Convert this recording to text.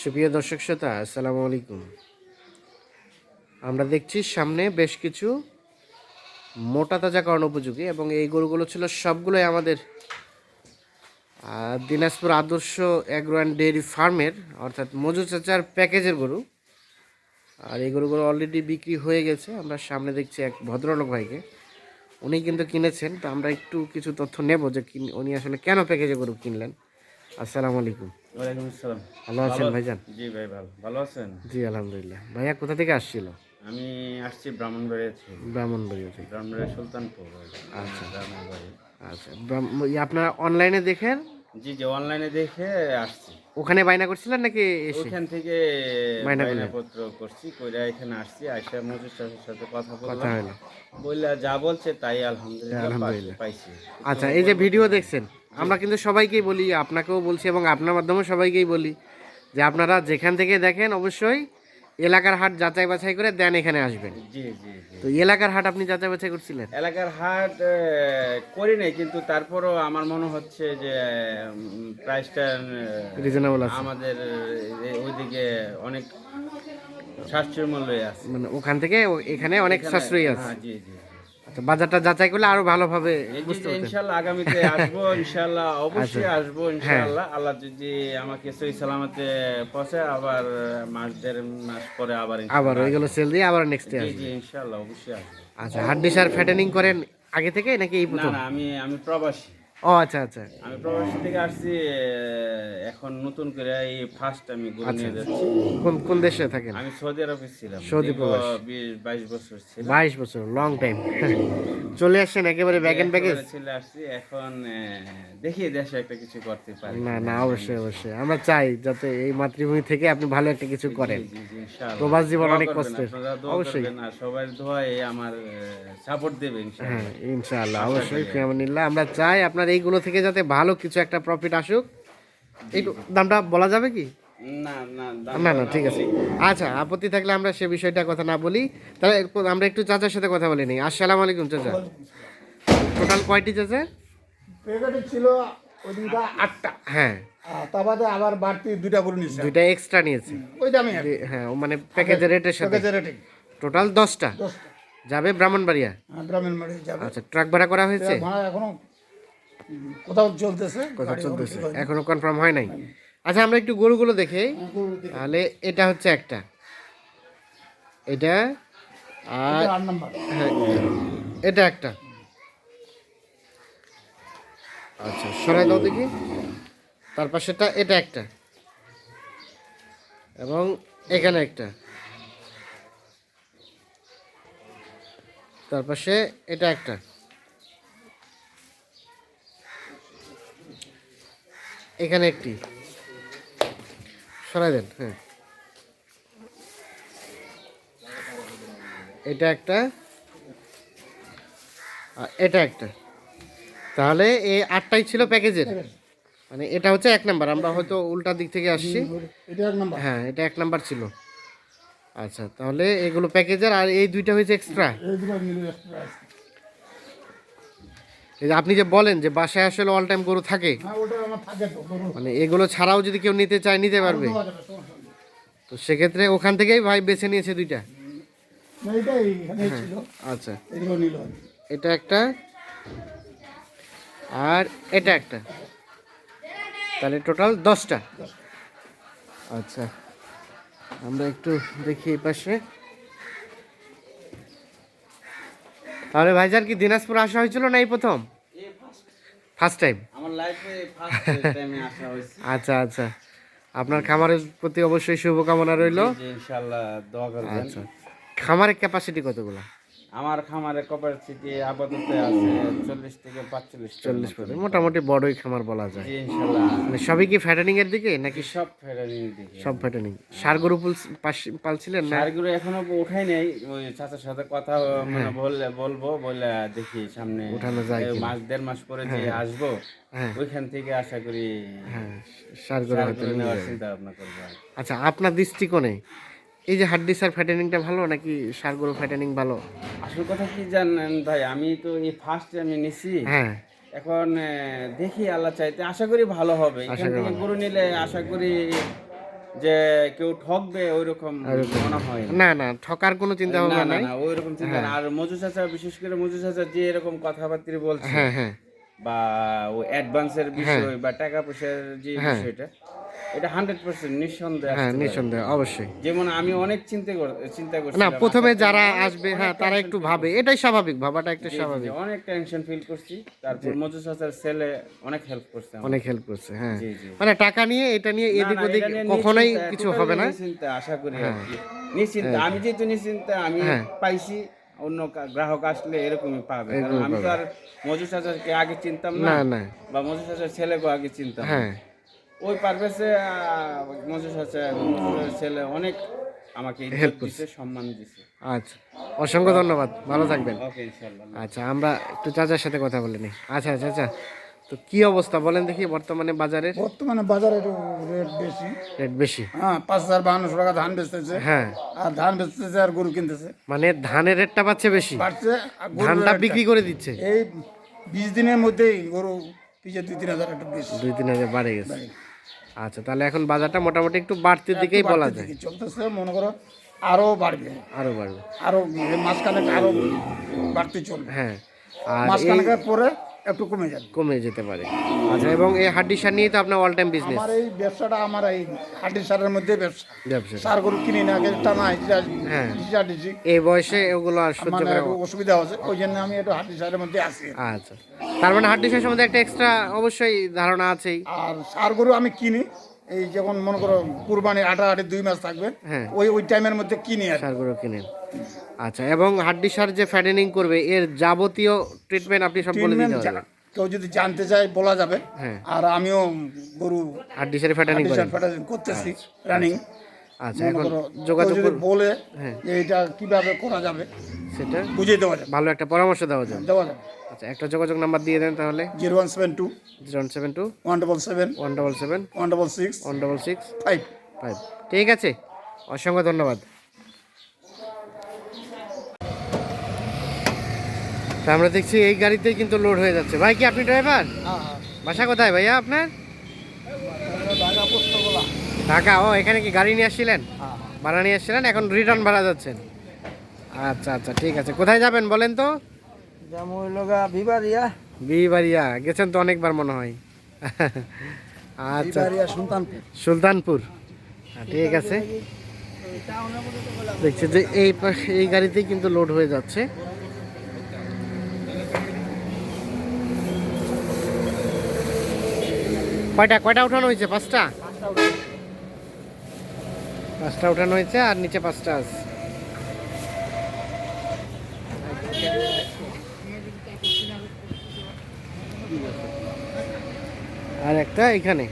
সুপ্রিয় দর্শক শ্রোতা, আসসালামু আলাইকুম। আমরা দেখছি সামনে বেশ কিছু মোটা তাজা তাজাকরণ উপযোগী এবং এই গরুগুলো ছিল সবগুলোই আমাদের দিনাজপুর আদর্শ অ্যাগ্রো অ্যান্ড ডেয়ারি ফার্মের, অর্থাৎ মজু চাচার প্যাকেজের গরু। আর এই গরুগুলো অলরেডি বিক্রি হয়ে গেছে। আমরা সামনে দেখছি এক ভদ্রলোক ভাইকে। উনি কিন্তু কিনেছেন। তো আমরা একটু কিছু তথ্য নেব যে উনি আসলে কেন প্যাকেজে গরু কিনলেন। আসসালামু আলাইকুম। ওয়ালাইকুম আসসালাম। ভালো আছেন ভাইজান? জি ভাই ভালো। ভালো আছেন? জি আলহামদুলিল্লাহ। ভাইয়া কোথা থেকে আসছিল? আমি আসছি ব্রাহ্মণবাড়িয়া থেকে। ব্রাহ্মণবাড়িয়া থেকে। ব্রাহ্মণবাড়িয়া সুলতানপুর। আচ্ছা। ব্রাহ্মণবাড়ি আচ্ছা। ইয়ে আপনারা অনলাইনে দেখেন? জি যে অনলাইনে দেখে আসছি। ওখানে বায়না করছিলেন নাকি এসে? ওইখান থেকে বায়না? পত্র করছি কইরা এখানে আসছি আইসা মজুর চাষের সাথে কথা কথা হলো। বললা যা বলছে তাই আলহামদুলিল্লাহ। পাইছি। আচ্ছা এই যে ভিডিও দেখছেন? আমরা কিন্তু সবাইকেই বলি আপনাকেও বলছি এবং আপনার মাধ্যমে সবাইকেই বলি যে আপনারা যেখান থেকে দেখেন অবশ্যই এলাকার হাট যাচাই বাছাই করে দেন এখানে আসবেন। জি জি তো এলাকার হাট আপনি যাচাই বাছাই করছিলেন? এলাকার হাট করি নাই কিন্তু তারপরও আমার মনে হচ্ছে যে প্রাইসটা রিজনেবল আছে। আমাদের ওইদিকে অনেক সাশ্রয় মূল্যে আছে। মানে ওখান থেকে এখানে অনেক সাশ্রয়ী আছে। হ্যাঁ জি জি। বাজারটা যাচাই করলে আরও ভালোভাবে বুঝতে পারবেন। ইনশাআল্লাহ আগামীতে আসব ইনশাআল্লাহ অবশ্যই আচ্ছা। আসব ইনশাআল্লাহ আল্লাহ যদি আমাকে সই সালামতে পৌঁছে আবার মাস দেড় মাস পরে আবার আবার ওইগুলো সেল দিয়ে আবার নেক্সট ইয়ার জি ইনশাআল্লাহ অবশ্যই আসব। আচ্ছা সার ফ্যাটেনিং করেন আগে থেকে নাকি এই প্রথম? না আমি আমি প্রবাসী। ও আচ্ছা আচ্ছা। আমি প্রবাসী থেকে আসছি এখন নতুন করে এই ফার্স্ট আমি আচ্ছা। নিয়ে যাচ্ছি। কোন কোন দেশে থাকেন? আমি সৌদি আরবে ছিলাম সৌদি প্রবাস। বিশ বাইশ বছর ছিলাম। বাইশ বছর লং টাইম চলে আসছেন একেবারে এন্ড চলে আসছি এখন দেখি দেশে একটা কিছু করতে পারি না না অবশ্যই অবশ্যই। আমরা চাই যাতে এই মাতৃভূমি থেকে আপনি ভালো একটা কিছু করেন। প্রবাস জীবন অনেক কষ্টের। অবশ্যই। আর সবার দোয়ায় আমার সাপোর্ট দেবে ইনশাআল্লাহ। হ্যাঁ ইনশাআল্লাহ অবশ্যই আমরা চাই আপনার এইগুলো থেকে যাতে ভালো কিছু একটা প্রফিট আসুক একটু দামটা বলা যাবে কি? না না না না ঠিক আছে। আচ্ছা আপত্তি থাকলে আমরা সে বিষয়টা কথা না বলি। তাহলে একটু- আমরা একটু চাচার সাথে কথা বলে নিই। আসসালামু আলাইকুম চাচা। টোটাল কয়টি চাচা? প্যাকেটে ছিল ওই দুটা আটটা। হ্যাঁ। তা বাদে আবার বাড়তি দুইটা করে নিচ্ছে দুইটা এক্সট্রা নিয়েছে। ওই দামে হ্যাঁ ও মানে প্যাকেজের রেটের সাথে। প্যাকেজের রেটিং টোটাল দশটা? যাবে ব্রাহ্মণবাড়িয়া? হ্যাঁ, গ্রামীণ বাড়ি যাবে। আচ্ছা ট্রাক ভাড়া করা হয়েছে? ভাড়া এখনও কোথাও চলতেছে কথা গাড়ি এখনও চলতেছে। এখনও কনফার্ম হয় নাই। আচ্ছা আমরা একটু গরুগুলো দেখি। হ্যাঁ, গরুর দিকে। তাহলে এটা হচ্ছে একটা। এটা আর এটা হ্যাঁ, এটা একটা। আচ্ছা সরাই দাও দেখি। তার পাশেটা এটা একটা। এবং এখানে একটা। তার পাশে এটা একটা। এখানে একটি। সরাই দেন হ্যাঁ। এটা একটা আর এটা একটা। তাহলে এই আটটাই ছিল প্যাকেজের। মানে এটা হচ্ছে এক নাম্বার আমরা হয়তো উল্টা দিক থেকে আসছি। এটা হ্যাঁ এটা এক নাম্বার ছিল। আচ্ছা তাহলে এগুলো প্যাকেজের আর এই দুইটা হয়েছে এক্সট্রা? এই যে আপনি যে বলেন যে বাসায় আসলে অল টাইম গরু থাকে হ্যাঁ মানে এগুলো ছাড়াও যদি কেউ নিতে চায় নিতে পারবে? সমস্যা নেই। তো সেক্ষেত্রে ওখান থেকেই ভাই বেছে নিয়েছে দুইটা। ছিল। আচ্ছা। এটা একটা আর এটা একটা। তাহলে টোটাল দশটা। আচ্ছা আমরা একটু দেখি এই পাশে। তাহলে ভাইজান কি দিনাজপুর আসা হয়েছিল না এই প্রথম? ফার্স্ট টাইম আমার লাইফে ফার্স্ট টাইমে আসা হয়েছে। আচ্ছা আচ্ছা। আপনার খামারের প্রতি অবশ্যই শুভকামনা রইল। ইনশাআল্লাহ দোয়া করবেন। আচ্ছা। খামারের ক্যাপাসিটি কতগুলো? আমার খামারে কপারসিটি আপাতত আছে চল্লিশ থেকে পাঁচচল্লিশ চল্লিশ পর্যন্ত। মোটামুটি বড়ই খামার বলা যায়। মানে সবই কি ফ্যাটেনিং এর দিকে নাকি সব ফেরানি দিকে। সব ফ্যাটেনিং সার গরু পালছিলেন না? সারগুলো এখনও উঠাই নাই। ওই চাচার সাথে কথা মানে বললে বলব বলে দেখি সামনে উঠানো যায় মাস দেড় মাস পরে যে আসব হ্যাঁ। ওইখান থেকে আশা করি হ্যাঁ সার গরু নেওয়ার চিন্তা ভাবনা করব। আচ্ছা আপনার দৃষ্টিকোণে এই যে হাড্ডি সার ফ্যাটেনিংটা ভালো নাকি সার গরু ফ্যাটেনিং ভালো? আসল কথা কি জানেন ভাই আমি তো এই ফার্স্ট আমি নিছি। হ্যাঁ। এখন দেখি আল্লাহ চাইতে আশা করি ভালো হবে। এখান থেকে গরু নিলে আশা করি যে কেউ ঠকবে ওই রকম মনে হয় না। না ঠকার কোনো চিন্তা ভাবনা না নাই। না ওই রকম চিন্তা না। আর মজু চাচা বিশেষ করে মজু চাচা যে এরকম কথাবার্তা বলছে হ্যাঁ হ্যাঁ। বা ও অ্যাডভান্সের বিষয় বা টাকা পয়সার যে বিষয়টা এটা হান্ড্রেড পার্সেন্ট নিঃসন্দেহ হ্যাঁ আসতে নিঃসন্দেহ অবশ্যই। যেমন আমি অনেক চিন্তা চিন্তা করছি না প্রথমে যারা আসবে হ্যাঁ তারা একটু ভাবে। এটাই স্বাভাবিক ভাবাটা একটা স্বাভাবিক। অনেক টেনশন ফিল করছি। তারপর মজু চাচার ছেলে অনেক হেল্প করছে অনেক হেল্প করছে হ্যাঁ। মানে টাকা নিয়ে এটা নিয়ে এদিক ওদিক কখনোই কিছু হবে না। নিশ্চিন্তা আশা করি আর কি। আমি যেহেতু নিশ্চিন্তা আমি হ্যাঁ। পাইছি অন্য গ্রাহক আসলে এরকমই পাবে। কারণ আমি তো আর মজু চাচারকে আগে চিনতাম না বা মজু চাচার ছেলেকে আগে চিনতাম হ্যাঁ। ওই পারভেজে মজু চাচা এবং মজু চাচার ছেলে অনেক আমাকে হেল্প দিছে সম্মান দিছে। আচ্ছা অসংখ্য ধন্যবাদ ভালো থাকবেন। আচ্ছা আমরা একটু চাচার সাথে কথা বলে নিই। আচ্ছা আচ্ছা আচ্ছা তো কি অবস্থা বলেন দেখি বর্তমানে বাজারের? বর্তমানে বাজারে রেট বেশি। রেট বেশি। হ্যাঁ পাঁচ হাজার বাহান্নশো টাকা ধান বেচতেছে। হ্যাঁ। আর ধান বেচতেছে আর গরু কিনতেছে। মানে ধানের রেটটা পাচ্ছে বেশি? আর ধানটা বিক্রি করে দিচ্ছে? এই বিশ দিনের মধ্যেই গরু পিছিয়ে দুই তিন হাজার একটু বেশি। দুই তিন হাজার বাড়ে গেছে। আচ্ছা তাহলে এখন বাজারটা মোটামুটি একটু বাড়তির দিকেই বলা যায়। চলতেছে মনে করো আরও বাড়বে। আরও বাড়বে। আরও মাঝখানে আরও বাড়তে চলবে। হ্যাঁ আর মাঝখানে পরে একটু কমে যাবে। কমে যেতে পারে। আচ্ছা এবং এই হাড্ডি সার নিয়ে তো আপনার অল টাইম বিজনেস আমার এই ব্যবসাটা আমার এই হাড্ডি সারের মধ্যে ব্যবসা। ব্যবসা। সার গরু কিনি না আগে টানা হ্যাঁ। এই বয়সে ওগুলো আর সহ্য করা অসুবিধা হচ্ছে ওই জন্য আমি একটু হাড্ডি সারের মধ্যে আছি। আচ্ছা। তার মানে হাড্ডি সার সম্বন্ধে একটা এক্সট্রা অবশ্যই ধারণা আছেই। আর সার গরু আমি কিনি এই যখন মনে করো কুরবানি আটা আটে দুই মাস থাকবে হ্যাঁ। ওই ওই টাইমের মধ্যে কিনে আর। সারগুলো কিনেন আচ্ছা এবং হাড্ডি সার যে ফ্যাটেনিং করবে এর যাবতীয় ট্রিটমেন্ট আপনি সব বলে দিতে পারবেন কেউ যদি জানতে চায় বলা যাবে হ্যাঁ। আর আমিও গরু হাড্ডি সারে ফ্যাটেনিং করতেছি রানিং আচ্ছা এখন যোগাযোগ বলে হ্যাঁ। যে এটা কীভাবে করা যাবে সেটা বুঝিয়ে দেওয়া যাবে। ভালো একটা পরামর্শ দেওয়া যাবে। দেওয়া যাবে। আচ্ছা একটা যোগাযোগ নাম্বার দিয়ে দেন তাহলে। Zero one seven two zero seven two one double seven one double seven one double six one double six five. Five. ঠিক আছে অসংখ্য ধন্যবাদ। তা আমরা দেখছি এই গাড়িতেই কিন্তু লোড হয়ে যাচ্ছে। ভাই কি আপনি ড্রাইভার হ্যাঁ হ্যাঁ। বাসা কোথায় ভাইয়া আপনার? ঢাকা ও এখানে কি গাড়ি নিয়ে আসছিলেন? হ্যাঁ ভাড়া নিয়ে আসছিলেন এখন রিটার্ন ভাড়া যাচ্ছেন আচ্ছা আচ্ছা ঠিক আছে। কোথায় যাবেন বলেন তো? যেমন বিবাড়িয়া। গেছেন তো অনেকবার মনে হয়। আচ্ছা। সুলতানপুর। সুলতানপুর। ঠিক আছে। দেখছি যে এই এই গাড়িতেই কিন্তু লোড হয়ে যাচ্ছে। কয়টা কয়টা উঠানো হয়েছে? পাঁচটা? পাঁচটা উঠানো হয়েছে আর নিচে পাঁচটা আছে। একটা এখানে?